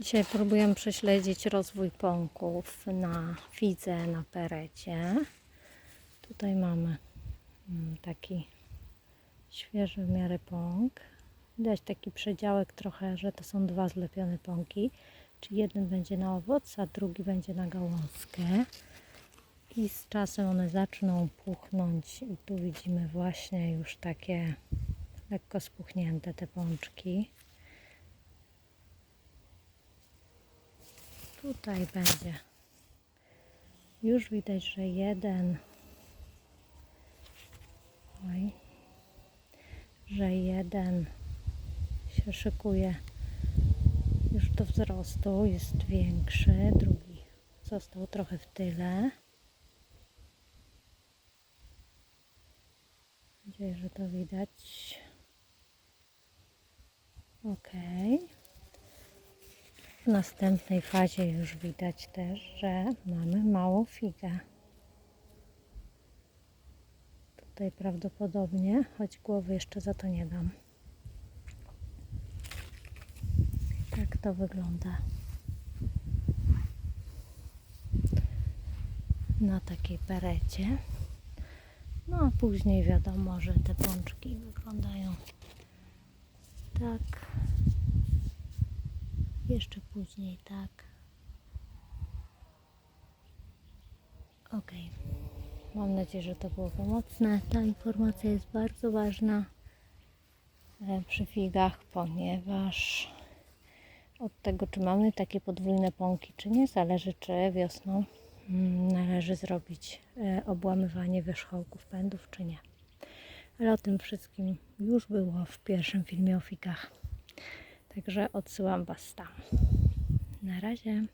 Dzisiaj próbujemy prześledzić rozwój pąków na fidze, na perecie. Tutaj mamy mm, taki świeży w miarę pąk. Widać taki przedziałek trochę, że to są dwa zlepione pąki. Czyli jeden będzie na owoc, a drugi będzie na gałązkę. I z czasem one zaczną puchnąć i tu widzimy właśnie już takie lekko spuchnięte te pączki. Tutaj będzie. Już widać, że jeden. Oj, że jeden się szykuje już do wzrostu, jest większy, drugi został trochę w tyle. Mam nadzieję, że to widać. Okej. W następnej fazie już widać też, że mamy małą figę. Tutaj prawdopodobnie, choć głowy jeszcze za to nie dam. Tak to wygląda. Na takiej perecie. No a później wiadomo, że te pączki wyglądają tak. Jeszcze później tak. Ok. Mam nadzieję, że to było pomocne. Ta informacja jest bardzo ważna e, przy figach, ponieważ od tego, czy mamy takie podwójne pąki, czy nie, zależy, czy wiosną mm, należy zrobić e, obłamywanie wierzchołków pędów, czy nie. Ale o tym wszystkim już było w pierwszym filmie o figach. Także odsyłam Was tam. Na razie.